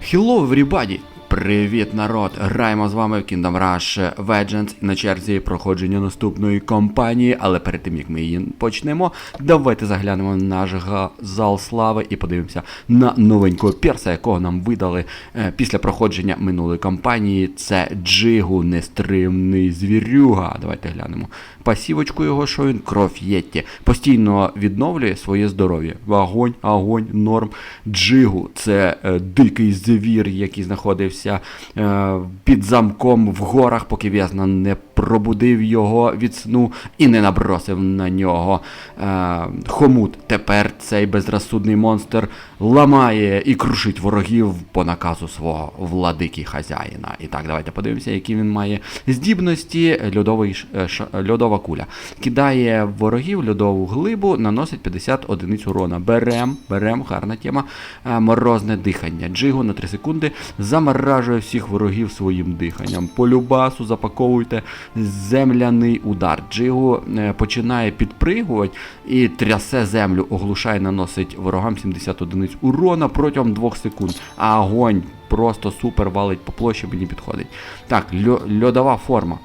Hello, everybody! Привіт, народ! Граємо з вами в Kingdom Rush Vengeance на черзі проходження наступної кампанії, але перед тим як ми її почнемо, давайте заглянемо в наш зал слави і подивимося на новенького перса, якого нам видали е, після проходження минулої кампанії. Це Джигу, нестримний звірюга. Давайте глянемо. Пасівочку його, що він кров Єтті. Постійно відновлює своє здоров'я. Огонь, огонь, норм. Джигу це е, дикий звір, який знаходився е, під замком в горах, поки в'язна не пробудив його від сну і не набросив на нього е, хомут. Тепер цей безрозсудний монстр ламає і крушить ворогів по наказу свого владики хазяїна. І так, давайте подивимося, які він має здібності. Льодовий, е, льодова куля. Кидає ворогів льодову глибу, наносить 50 одиниць урона. Берем, берем, гарна тема. Е, Морозне дихання. Джигу на 3 секунди заморажує всіх ворогів своїм диханням. По любасу запаковуйте земляний удар. Джигу е, починає підпригувати і трясе землю, оглушає, наносить ворогам 70 одиниць урона протягом 2 секунд. А огонь просто супер валить по площі, мені підходить. Так, льодова форма.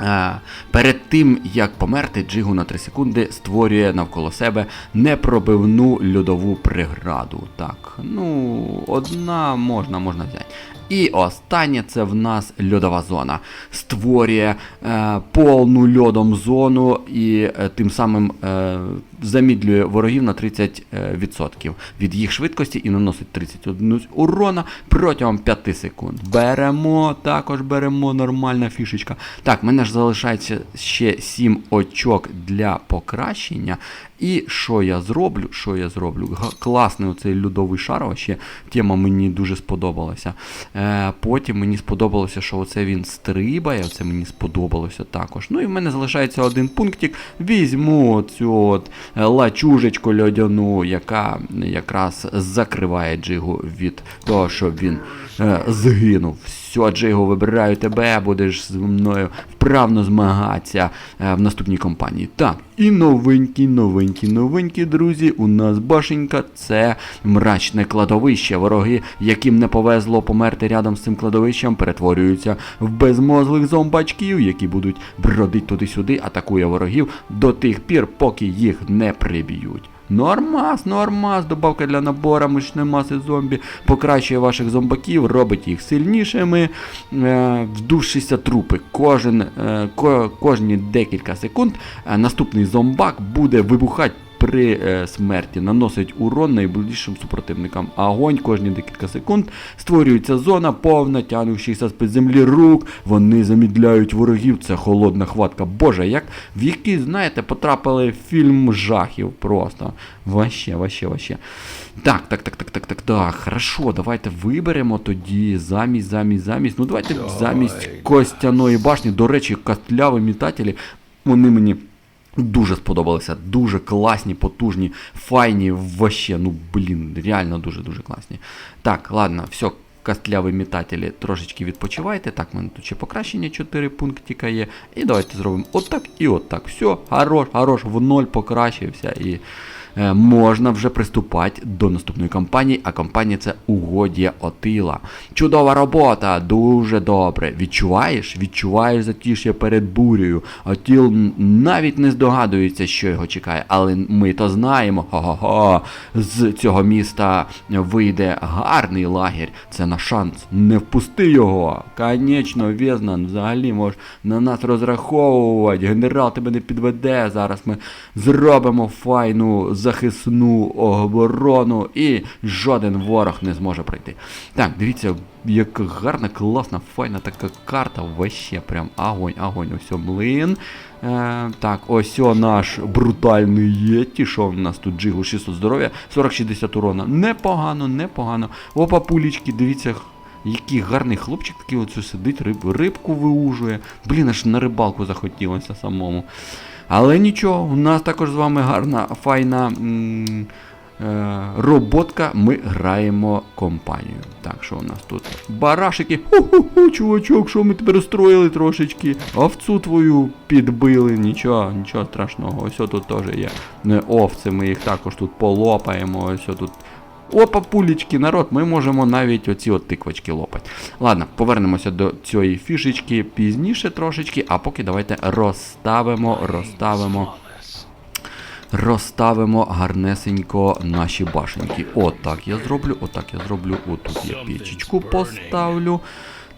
Е, Перед тим як померти, Джигу на 3 секунди створює навколо себе непробивну льодову преграду. Так, ну, одна можна, можна взяти. І останнє це в нас льодова зона. Створює е, повну льодом зону і е, тим самим е, замідлює ворогів на 30% е, від їх швидкості і наносить 31 урона протягом 5 секунд. Беремо, також беремо нормальна фішечка. Так, мене ж залишається ще 7 очок для покращення. І що я зроблю? Що я зроблю? Класний оцей льодовий шар, вообще тема мені дуже сподобалася. Е, потім мені сподобалося, що оце він стрибає, оце мені сподобалося також. Ну і в мене залишається один пунктик. Візьму цю от е, лачужечку льодяну, яка якраз закриває Джигу від того, щоб він е, згинув. Все, Джигу, вибираю тебе, будеш зі мною вправно змагатися е, в наступній компанії. Так, і новенькі, новенькі, новенькі, друзі, у нас башенька це мрачне кладовище. Вороги, яким не повезло померти рядом з цим кладовищем, перетворюються в безмозлих зомбачків, які будуть бродити туди-сюди, атакує ворогів до тих пір, поки їх не приб'ють. Нормас, нормас, добавка для набора мощної маси зомбі покращує ваших зомбаків, робить їх сильнішими, е, вдувшися трупи. Кожен, е, ко, кожні декілька секунд е, наступний зомбак буде вибухати при е, смерті, наносить урон найближчим супротивникам. А огонь кожні декілька секунд створюється зона повна, тянущихся з-під землі рук. Вони замідляють ворогів. Це холодна хватка. Боже, як в який, знаєте, потрапили в фільм жахів просто. Ваще, ваще, ваще. Так, так, так, так, так, так, так. Хорошо, давайте виберемо тоді замість, замість, замість. Ну давайте замість костяної башні. До речі, костляві метателі, вони мені. Дуже сподобалися, дуже класні, потужні, файні, вообще, ну блін, реально дуже-дуже класні. Так, ладно, все, костляві метателі, трошечки відпочивайте. Так, в мене тут ще покращення 4 пунктика є. І давайте зробимо отак і отак. Все, хорош, хорош, в ноль покращився і можна вже приступати до наступної кампанії, а кампанія це угодія Отила. Чудова робота, дуже добре. Відчуваєш? Відчуваєш затиш'я перед бурею. Отіл навіть не здогадується, що його чекає, але ми то знаємо. Хо-хо-хо. З цього міста вийде гарний лагерь. Це наш шанс. Не впусти його. Конечно, Везнан, взагалі можеш на нас розраховувати. Генерал тебе не підведе. Зараз ми зробимо файну захисну оборону і жоден ворог не зможе пройти. Так, дивіться, яка гарна, класна, файна така карта. Вообще прям огонь, огонь. Ось млин. Е, так, ось наш брутальний єті. Що в нас тут джигу 600 здоров'я, 40-60 урона. Непогано, непогано. Опа, пулічки, дивіться. Який гарний хлопчик такий оцю сидить, риб, рибку виужує. Блін, аж на рибалку захотілося самому. Але нічого, у нас також з вами гарна, файна е, роботка. Ми граємо компанію. Так, що у нас тут? Барашики. Ху-ху-ху, чувачок, що ми тебе розстроїли трошечки. Овцу твою підбили. Нічого, нічого страшного. Ось тут теж є. Не овці, ми їх також тут полопаємо. Ось тут Опа, пулечки, народ, ми можемо навіть оці от тиквочки лопати. Ладно, повернемося до цієї фішечки пізніше трошечки, а поки давайте розставимо, розставимо. Розставимо гарнесенько наші башеньки. Отак я зроблю, отак я зроблю. Отут я печечку поставлю.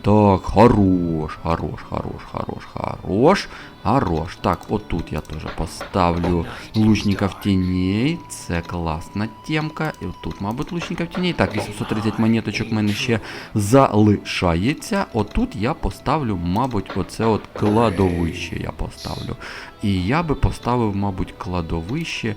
Так, хорош, хорош, хорош, хорош, хорош, хорош. Так, отут я теж поставлю лучников тіней. Це класна темка. І отут, мабуть, лучников тіней. Так, 830 монеточок в мене ще залишається. Отут я поставлю, мабуть, оце от кладовище я поставлю. І я би поставив, мабуть, кладовище.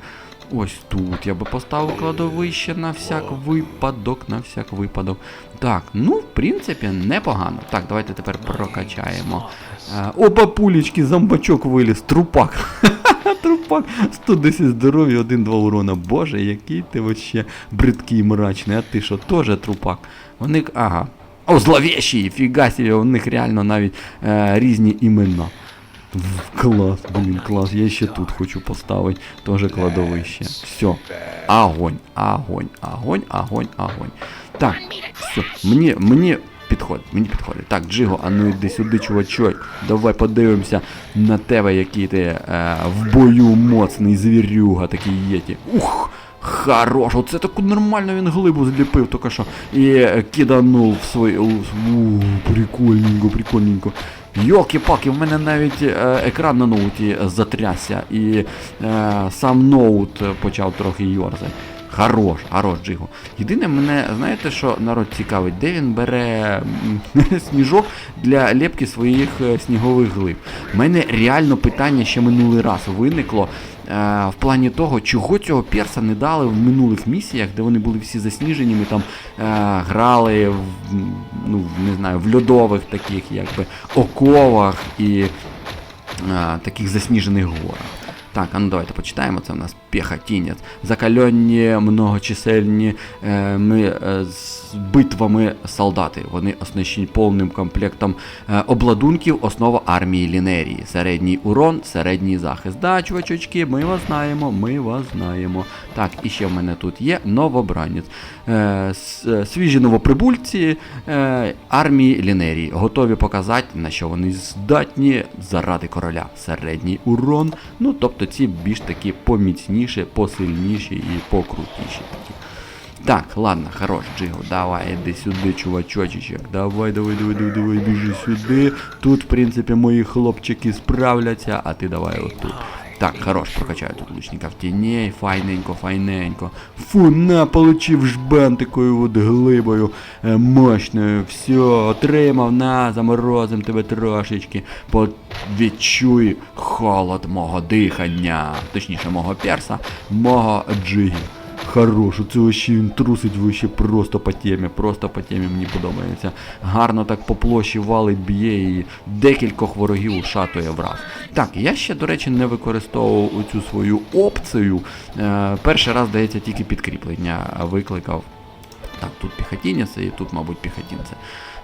Ось тут я би поставив кладовище на всяк випадок, на всяк випадок. Так, ну, в принципі, непогано. Так, давайте тепер прокачаємо. Е, Опа, пулечки, зомбачок виліз, трупак. Трупак, 110 здоров'я, 1-2 урона. Боже, який ти вообще бридкий мрачний, а ти що, теж трупак? Вони, ага. О, зловещі, фіга себе, у них реально навіть е, різні імена. В- Клас, блін, клас. Я ще тут хочу поставити теж кладовище. Все. Огонь, огонь, огонь, огонь, огонь. Так, все. Мені, мені підходить, мені підходить. Так, Джиго, а ну йди сюди, чувачок. Давай подивимося на тебе, який ти е, в бою моцний звірюга, такий єті. Ух! Хорош, оце таку нормально він глибу зліпив тільки що. І е, киданув в. У, у, прикольненько, прикольненько. Йоки-паки, в мене навіть е, екран на ноуті затрясся, і е, сам ноут почав трохи йорзати. Хорош, хорош, Джиго. Єдине мене, знаєте, що народ цікавить, де він бере сніжок для лепки своїх е, снігових глиб. У мене реально питання ще минулий раз виникло. Е, В плані того, чого цього перса не дали в минулих місіях, де вони були всі засніжені, ми там е, грали в, ну, не знаю, в льодових таких якби оковах і е, таких засніжених горах. Так, а ну давайте почитаємо. Це в нас пехотінець. Закальонні многочисельні е, ми, е, з битвами солдати. Вони оснащені повним комплектом е, обладунків, основа армії Лінерії. Середній урон, середній захист. Да, чувачочки, ми вас знаємо, ми вас знаємо. Так, і ще в мене тут є новобранець. Е, е, свіжі новоприбульці е, армії Лінерії. Готові показати, на що вони здатні заради короля. Середній урон. Ну, тобто ці більш такі поміцніші, посильніші і покрутіші такі. Так, ладно, хорош, Джиго, давай, іди сюди, чувачочечек. Давай, давай, давай, давай, давай, біжи сюди. Тут, в принципі, мої хлопчики справляться, а ти давай отут. Так, хорош, прокачаю тут лучников тіней, файненько, файненько. Фу, на, получив жбан такою от глибою е, мощною. Все, отримав, на, заморозим тебе трошечки. По відчуй холод мого дихання. Точніше, мого перса, мого джигі. Хорош, це вообще він трусить вообще просто по темі, просто по темі мені подобається. Гарно так по площі валить, б'є і декількох ворогів ушатує враз. Так, я ще, до речі, не використовував цю свою опцію. Е, перший раз, здається, тільки підкріплення викликав. Так, тут піхотінець і тут, мабуть, піхотінце.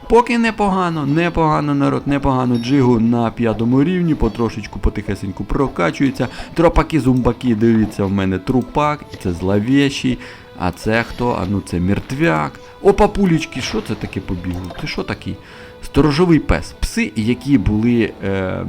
Поки непогано, непогано народ, непогано джигу на п'ятому рівні, потрошечку потихесеньку прокачується. Тропаки, зумбаки, дивіться, в мене трупак, це зловещий. А це хто? А ну це мертвяк. Опа, пулічки, що це таке побігло? Ти що такий? Сторожовий пес. Пси, які були е,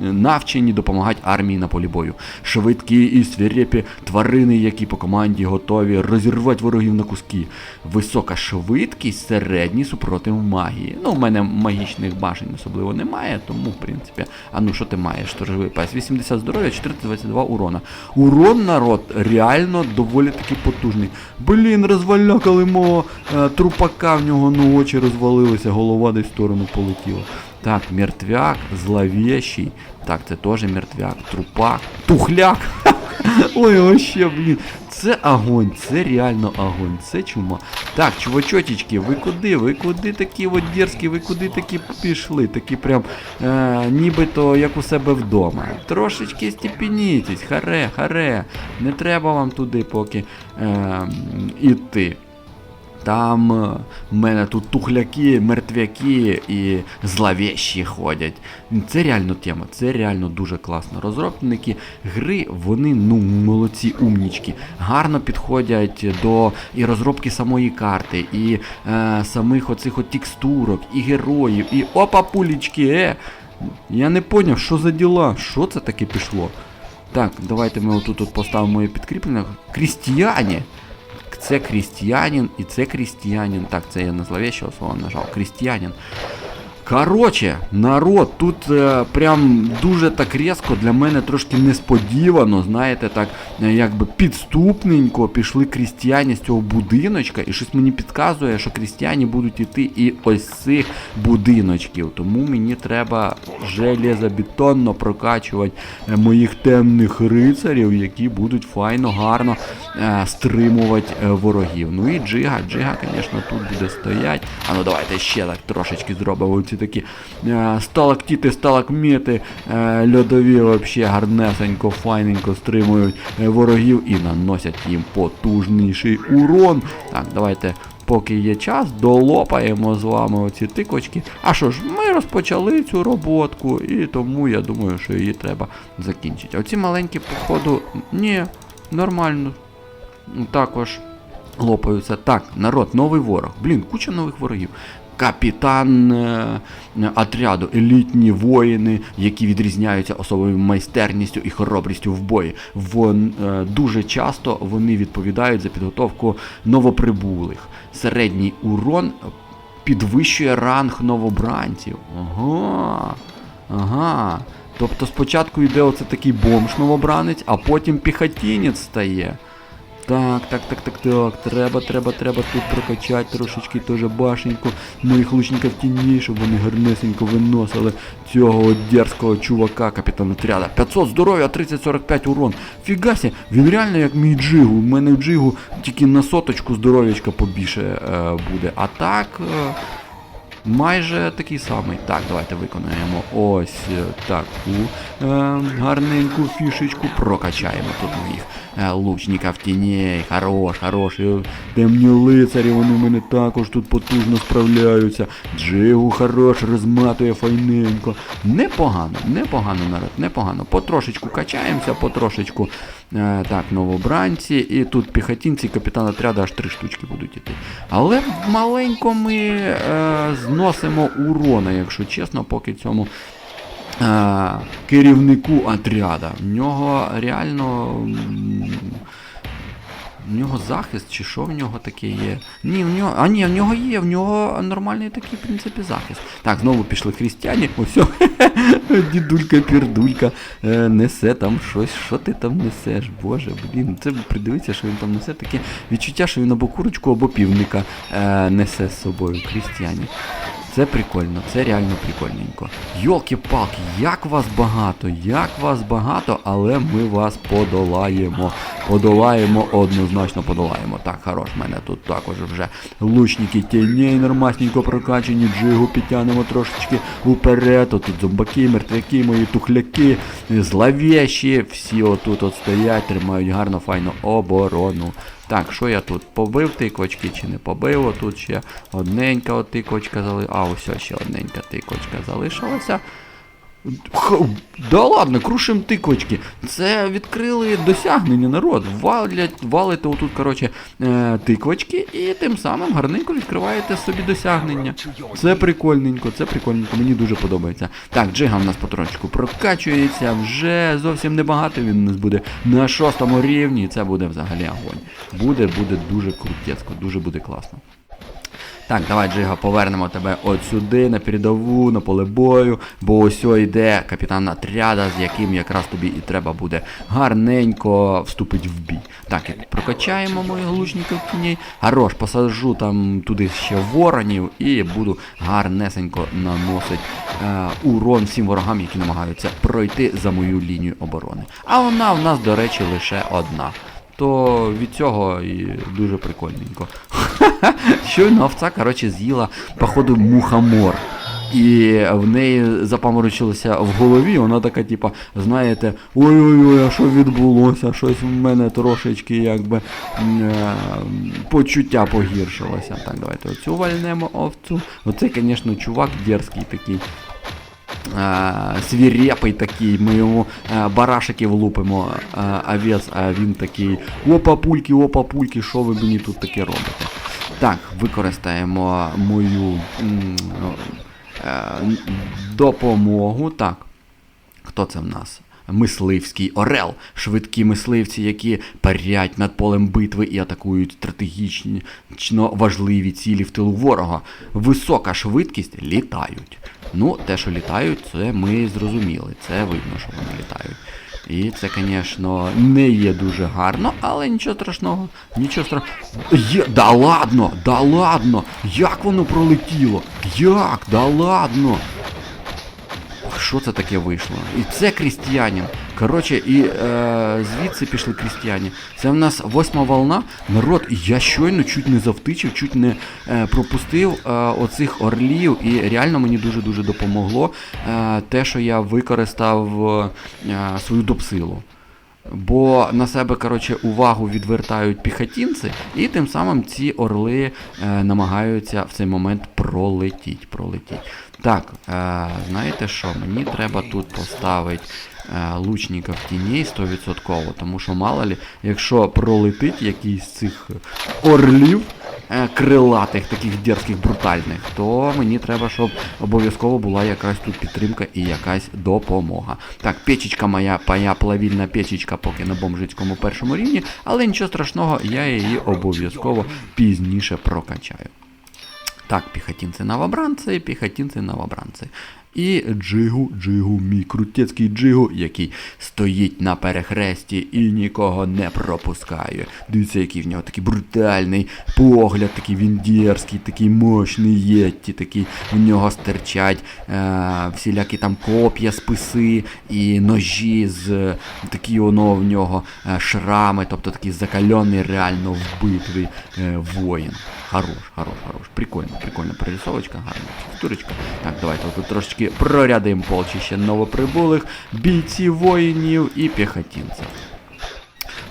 навчені допомагати армії на полі бою. Швидкі і свирепі тварини, які по команді готові розірвати ворогів на куски. Висока швидкість, середній супротив магії. Ну, в мене магічних башень особливо немає, тому, в принципі, а ну що ти маєш? Сторожовий пес? 80 здоров'я, 422 урона. Урон, народ, реально доволі таки потужний. Блін, розвалякали мого е, трупака, в нього ну очі розвалилися, голова десь в сторону полетіла. Так, мертвяк, зловещий. Так, це теж мертвяк, трупак, тухляк. Ой, вообще, блін. Це огонь, це реально огонь, це чума. Так, чувачотічки, ви куди? Ви куди такі от дерзкі, ви куди такі пішли? Такі прям е, нібито як у себе вдома. Трошечки степенітесь, харе, харе. Не треба вам туди поки е, іти. Там е, в мене тут тухляки, мертвяки і зловещі ходять. Це реально тема, це реально дуже класно. Розробники гри, вони ну молодці, умнічки, гарно підходять до і розробки самої карти, і е, самих оцих от текстурок, і героїв, і опа, пулічки, е! Я не поняв, що за діла, що це таке пішло. Так, давайте ми отут от поставимо моє підкріплення. Крістіані! Це крістіянин і це крістіянин. Так, це я на зловещого слова нажав. Крістіянин. Короче, народ, тут е, прям дуже так різко для мене трошки несподівано, знаєте, так е, якби підступненько пішли крістіяні з цього будиночка, і щось мені підказує, що крістіяні будуть іти і ось цих будиночків. Тому мені треба железобетонно прокачувати е, моїх темних рицарів, які будуть файно, гарно стримувати е, ворогів. Ну і Джига, Джига, звісно, тут буде стоять. А ну давайте ще так трошечки зробимо ці такі е, сталактіти, сталакміти, е, льодові вообще гарнесенько, файненько стримують е, ворогів і наносять їм потужніший урон. Так, давайте. Поки є час, долопаємо з вами оці тикочки. А що ж, ми розпочали цю роботку, і тому я думаю, що її треба закінчити. Оці маленькі, походу, ні, нормально. Також лопаються. Так, народ, новий ворог. Блін, куча нових ворогів. Капітан е, отряду, елітні воїни, які відрізняються особливою майстерністю і хоробрістю в бої. Вон, е, дуже часто вони відповідають за підготовку новоприбулих. Середній урон підвищує ранг новобранців. Ага. Ага. Тобто спочатку йде оце такий бомж новобранець, а потім піхотінець стає. Так, так, так, так, так. Треба, треба, треба тут прокачати трошечки теж башеньку моїх лучників тіні, щоб вони гарнесенько виносили цього дерзкого чувака, капітан отряда. 500 здоров'я, 30-45 урон. Фігасі, він реально як мій джигу. У мене в джигу тільки на соточку здоров'ячка побільше е, буде. А так. Е, Майже такий самий. Так, давайте виконаємо ось е, таку е, гарненьку фішечку. Прокачаємо тут моїх е, лучників тіней. Хорош, хорош. Темні лицарі, вони в мене також тут потужно справляються. Джигу хорош, розматує файненько. Непогано, непогано, народ, непогано. Потрошечку качаємося, потрошечку. Е, так, новобранці. І тут піхотінці, капітан отряду аж три штучки будуть іти. Але маленько ми е, зносимо урона, якщо чесно, поки цьому е, керівнику отряда. В нього реально. В нього захист, чи що в нього таке є? Ні, в нього. А ні, в нього є, в нього нормальний такий, в принципі, захист. Так, знову пішли християни. Ось, дідулька, пірдулька, е, несе там щось. Що ти там несеш? Боже, блін, це придивиться, що він там несе. Таке відчуття, що він або курочку, або півника е, несе з собою. Християні. Це прикольно, це реально прикольненько. Йолки-палки, як вас багато, як вас багато, але ми вас подолаємо. Подолаємо, однозначно подолаємо. Так, хорош, в мене тут також вже лучники тіней нормасненько прокачені, джигу підтягнемо трошечки уперед. Тут зомбаки, мертвяки, мої тухляки, зловєші, всі отут от стоять, тримають гарно, файну оборону. Так, що я тут? Побив тиквочки чи не побив? Отут ще одненька от тиквочка залишилася. А, ось ще одненька тиквочка залишилася. Да ладно, крушим тиквочки. Це відкрили досягнення народ. Валять, валите отут, коротше, е, тиквочки і тим самим гарненько відкриваєте собі досягнення. Це прикольненько, це прикольненько, мені дуже подобається. Так, джига в нас потрошечку прокачується, вже зовсім небагато він у нас буде на шостому рівні, і це буде взагалі огонь. Буде, буде дуже крутецько, дуже буде класно. Так, давай, Джига, повернемо тебе от сюди, на передову, на поле бою, бо ось йде капітан отряда, з яким якраз тобі і треба буде гарненько вступити в бій. Так, прокачаємо моїх глучників тіней. Хорош, посаджу там туди ще воронів і буду гарнесенько наносити е, урон всім ворогам, які намагаються пройти за мою лінію оборони. А вона в нас, до речі, лише одна. То від цього і дуже прикольненько. Щойно овця, коротше, з'їла, походу, мухомор. І в неї запаморочилося в голові, вона така, типа, знаєте, ой-ой-ой, а що відбулося? Щось в мене трошечки якби е, почуття погіршилося. Так, давайте оцю вальнемо овцю. Оцей, звісно, чувак дерзкий такий. Свірепий такий, ми йому барашики влупимо лупимо, овець, а він такий опа пульки, опа пульки, що ви мені тут таке робите? Так, використаємо мою допомогу. Так. Хто це в нас? Мисливський орел, швидкі мисливці, які парять над полем битви і атакують стратегічно важливі цілі в тилу ворога. Висока швидкість літають. Ну, те, що літають, це ми зрозуміли. Це видно, що вони літають. І це, звісно, не є дуже гарно, але нічого страшного. Нічого страшного. Є, да ладно, да ладно! Як воно пролетіло? Як? Да ладно! Що це таке вийшло? І це крістіянин. Коротше, і е, звідси пішли крістіяні. Це в нас восьма волна. Народ, я щойно чуть не завтичив, чуть не е, пропустив е, оцих орлів, і реально мені дуже-дуже допомогло е, те, що я використав е, свою допсилу. Бо на себе, коротше, увагу відвертають піхотінці, і тим самим ці орли е, намагаються в цей момент пролетіть. пролетіть. Так, е, знаєте що, мені треба тут поставити лучників тіней 100%, тому що мало ли, якщо пролетить якийсь з цих орлів, е, крилатих, таких дерзких, брутальних, то мені треба, щоб обов'язково була якась тут підтримка і якась допомога. Так, печечка моя, моя плавільна печечка поки на бомжицькому першому рівні, але нічого страшного, я її обов'язково пізніше прокачаю. Так, піхотінці новобранці, піхотінці новобранці. І Джигу, Джигу, мій крутецький Джигу, який стоїть на перехресті і нікого не пропускає. Дивіться, який в нього такий брутальний погляд, такий він такий мощний єтті, такий в нього стирчать е, всілякі там коп'я, списи і ножі з такі воно в нього е, шрами, тобто такий закальоний реально в битві е, воїн. Хорош, хорош, хорош. Прикольно, прикольно. Перерисовочка, гарна текстурочка. Так, давайте тут трошечки прорядимо полчище новоприбулих, бійців воїнів і піхотінців.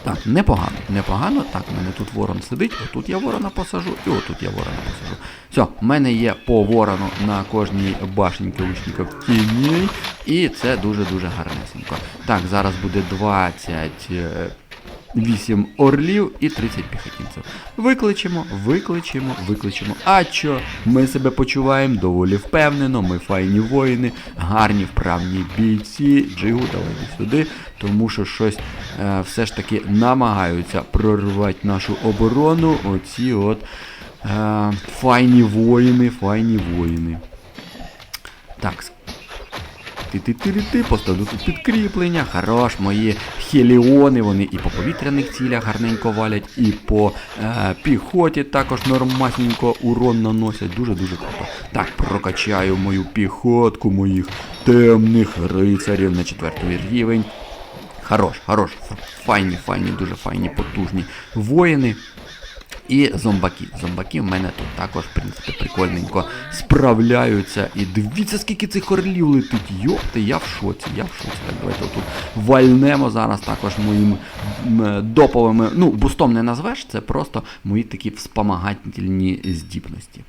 Так, непогано, непогано. Так, в мене тут ворон сидить, отут я ворона посажу, і отут я ворона посажу. Все, в мене є по ворону на кожній башеньці лучників тіней, і це дуже-дуже гарнесенько. Так, зараз буде 28 орлів і 30 піхотінців. Викличемо, викличемо, викличемо. А що? Ми себе почуваємо доволі впевнено, ми файні воїни, гарні вправні бійці. Джигу, давай сюди, тому що щось е, все ж таки намагаються прорвати нашу оборону. Оці от е, файні воїни, файні воїни. Так, ти-ти-ти-ти, поставлю тут підкріплення, хорош, мої хеліони, вони і по повітряних цілях гарненько валять, і по е, піхоті також нормасненько урон наносять. Дуже-дуже круто. Так, прокачаю мою піхотку, моїх темних рицарів на четвертий рівень. Хорош, хорош, файні, файні, дуже файні, потужні воїни. І зомбаки. Зомбаки в мене тут також, в принципі, прикольненько справляються. І дивіться, скільки цих орлів летить. Йопти, я в шоці, я в шоці. Так, давайте тут вальнемо зараз також моїми м, доповими. Ну, бустом не назвеш, це просто мої такі вспомагательні здібності.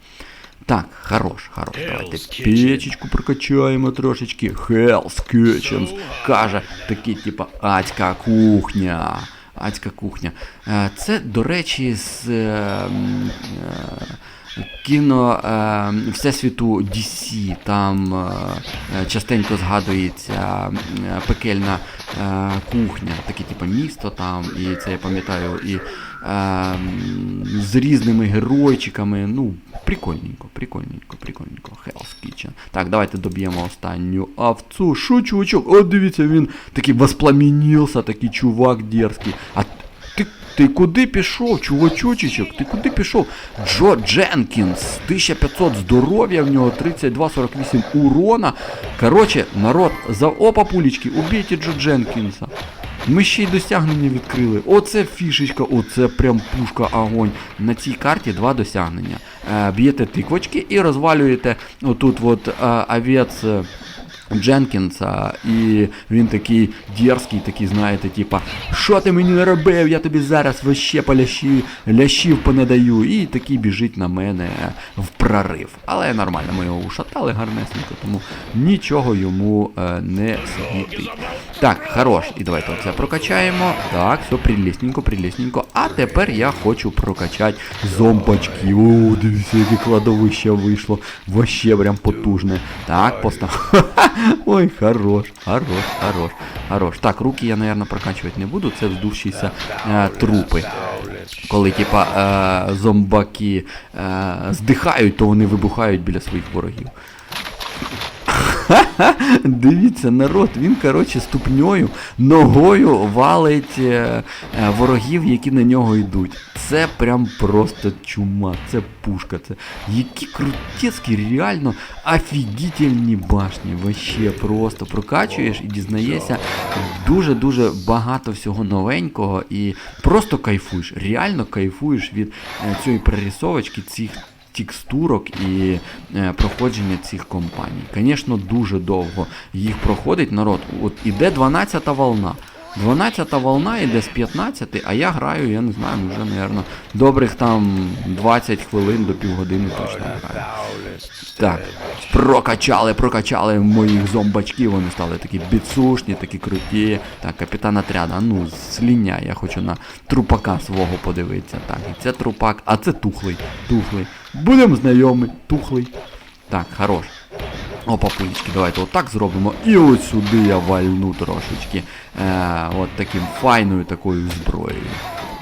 Так, хорош, хорош. Давайте печечку прокачаємо трошечки. Hell's Kitchens. Каже, такий, типа, адська кухня. Адська кухня. Е, Це, до речі, з е, е, кіно Всесвіту DC. Там частенько згадується пекельна кухня, таке типу місто там, і це я пам'ятаю, і е, з різними геройчиками. Ну, прикольненько, прикольненько, прикольненько. Hell's Kitchen. Так, давайте доб'ємо останню овцу. Шо, чувачок? О, дивіться, він такий воспламенився, такий чувак дерзкий. А ти, ти куди пішов, чувачочечок? Ти куди пішов? Джо Дженкінс, 1500 здоров'я, в нього 32-48 урона. Короче, народ, за опа пулечки, убейте Джо Дженкінса. Ми ще й досягнення відкрили. Оце фішечка, оце прям пушка огонь. На цій карті два досягнення. Е, б'єте тиквочки і розвалюєте отут от е, е, Дженкінса, і він такий дерзкий, такий, знаєте, типа, що ти мені наробив, я тобі зараз вообще полящі, лящів понадаю, і такий біжить на мене в прорив. Але нормально, ми його ушатали гарнесенько, тому нічого йому не світить. Так, хорош, і давайте оце прокачаємо. Так, все прилісненько, прилісненько. А тепер я хочу прокачати зомбачки. О, дивіться, яке кладовище вийшло. Вообще прям потужне. Так, постав. Ой, хорош, хорош, хорош, хорош. Так, руки я, наверное, прокачувати не буду. Це вздувшіся е, трупи. Коли, типа, е, зомбаки е, здихають, то вони вибухають біля своїх ворогів. Дивіться, народ, він, коротше, ступньою, ногою валить е, е, ворогів, які на нього йдуть. Це прям просто чума, це пушка, це які крутецькі, реально офігітельні башні. Вообще просто прокачуєш і дізнаєшся дуже-дуже багато всього новенького і просто кайфуєш, реально кайфуєш від е, цієї прорисовочки, цих текстурок і е, проходження цих компаній. Звісно, дуже довго їх проходить народ. От іде 12-та волна. 12-та волна йде з 15, а я граю, я не знаю, вже, мабуть, добрих там 20 хвилин до півгодини точно граю. Так, прокачали, прокачали моїх зомбачків, вони стали такі біцушні, такі круті. Так, капітан отряда, ну, сліня, я хочу на трупака свого подивитися. Так, і це трупак, а це тухлий, тухлий. Будемо знайомі, тухлий. Так, хорош. О, папулечки, давайте отак зробимо. І ось сюди я вальну трошечки. Е, от таким файною такою зброєю.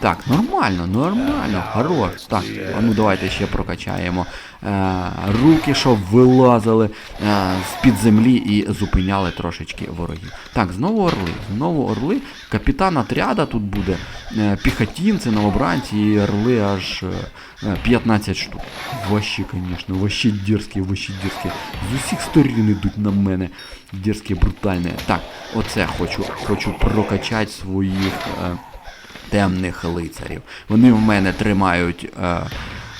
Так, нормально, нормально, хорош. Так, ну давайте ще прокачаємо. Е, руки, щоб вилазили е, з-під землі і зупиняли трошечки ворогів. Так, знову орли. Знову орли. Капітан отряда тут буде. Е, піхотінці, новобранці і орли аж е, 15 штук. Ваще, звісно, ваще дерзкі, ваще дерзкі. З усіх сторін йдуть на мене. Дерзкі, брутальні. Так, оце хочу, хочу прокачати своїх. Е, темних лицарів. Вони в мене тримають е,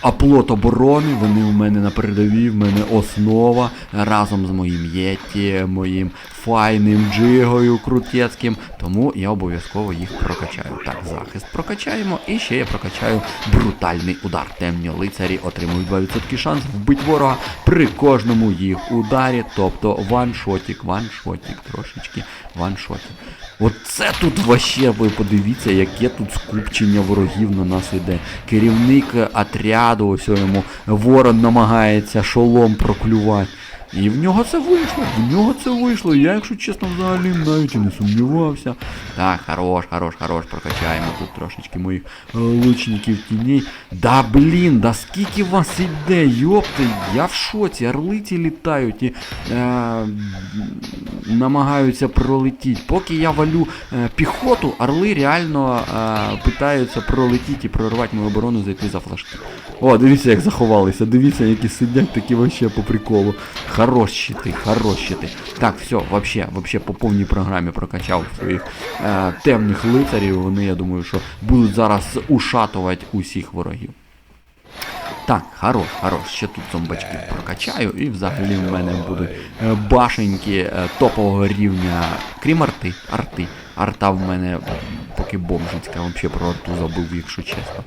оплот оборони, вони в мене на передовій, в мене основа разом з моїм Єті, моїм файним джигою крутецьким. Тому я обов'язково їх прокачаю. Так, захист прокачаємо. І ще я прокачаю брутальний удар. Темні лицарі отримують 2% шанс вбити ворога при кожному їх ударі. Тобто ваншотік, ваншотік, трошечки ваншотік. Оце тут вообще, ви подивіться, яке тут скупчення ворогів на нас йде. Керівник отряду, ось йому ворон намагається шолом проклювати. І в нього це вийшло, в нього це вийшло. Я, якщо чесно, взагалі навіть і не сумнівався. Так, хорош, хорош, хорош, прокачаємо тут трошечки моїх е, лучників тіней. Да блін, да скільки вас іде, йопти, я в шоці, орлиці літають і е, намагаються пролетіти. Поки я валю е, піхоту, орли реально е, питаються пролетіти і прорвати мою оборону, зайти за флажки. О, дивіться, як заховалися, дивіться, які сидять такі вообще по приколу. Хорош ти, хороші ти. Так, все, вообще, вообще по повній програмі прокачав своїх е, темних лицарів. Вони, я думаю, що будуть зараз ушатувати усіх ворогів. Так, хорош, хорош. Ще тут зомбачки прокачаю і взагалі в мене будуть е, башеньки е, топового рівня, крім арти, арти. Арта в мене поки бомжицька, взагалі про арту забув, якщо чесно.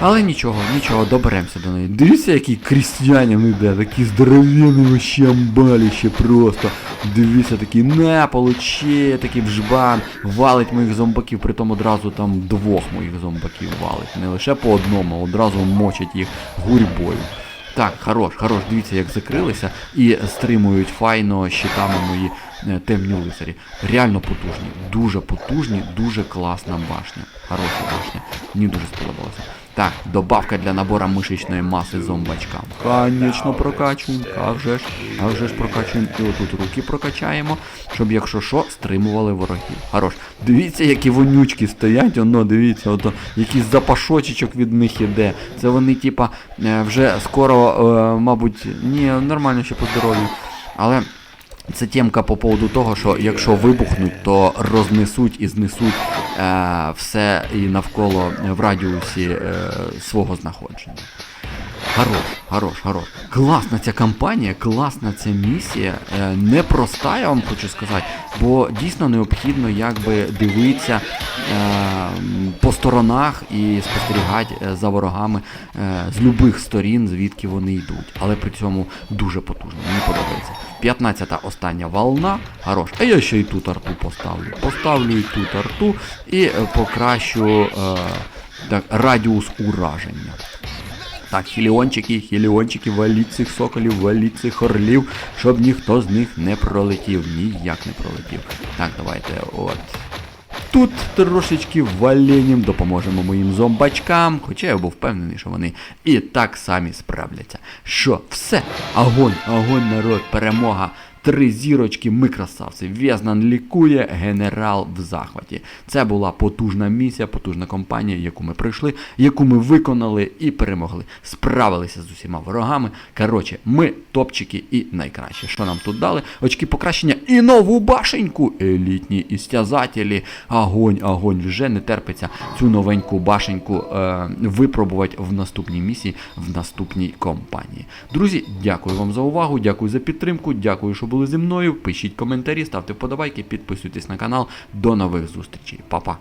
Але нічого, нічого, доберемося до неї. Дивіться, який крістянин іде, такий здоровенний вообще амбаліще просто. Дивіться, такий на, получи, такий вжбан, валить моїх зомбаків, притом одразу там двох моїх зомбаків валить. Не лише по одному, а одразу мочить їх гурьбою. Так, хорош, хорош, дивіться, як закрилися і стримують файно щитами мої е, темні лицарі. Реально потужні, дуже потужні, дуже класна башня. Хороша башня. Мені дуже сподобалося. Так, добавка для набора мишечної маси зомбачкам. Конечно, прокачуємо, а вже ж, а вже ж прокачуємо. І отут руки прокачаємо, щоб якщо що, стримували ворогів. Хорош. Дивіться, які вонючки стоять, оно, дивіться, ото якийсь запашочечок від них іде. Це вони, типа, е, вже скоро, е, мабуть, ні, нормально ще по здоров'ю. Але Це темка по поводу того, що якщо вибухнуть, то рознесуть і знесуть е, все і навколо в радіусі е, свого знаходження. Хорош, хорош, хорош. Класна ця кампанія, класна ця місія. Е, непроста, я вам хочу сказати, бо дійсно необхідно якби дивитися е, по сторонах і спостерігати е, за ворогами е, з любих сторін, звідки вони йдуть. Але при цьому дуже потужно. Мені подобається. 15-та остання волна. Хорош. А я ще і тут арту поставлю. Поставлю і тут арту і е, покращу е, так, радіус ураження. Так, хіліончики, хіліончики, валіть цих соколів, валіть цих орлів, щоб ніхто з них не пролетів. Ніяк не пролетів. Так, давайте от. Тут трошечки валенням допоможемо моїм зомбачкам, хоча я був впевнений, що вони і так самі справляться. Що, все, огонь, огонь, народ, перемога. Три зірочки, ми красавці. В'язнан лікує, генерал в захваті. Це була потужна місія, потужна компанія, яку ми пройшли, яку ми виконали і перемогли. Справилися з усіма ворогами. Коротше, ми топчики і найкраще. Що нам тут дали? Очки покращення і нову башеньку. Елітні істязателі. Огонь, огонь, вже не терпиться цю новеньку башеньку е, випробувати в наступній місії, в наступній компанії. Друзі, дякую вам за увагу, дякую за підтримку, дякую, що були зі мною. Пишіть коментарі, ставте вподобайки, підписуйтесь на канал. До нових зустрічей. Па-па.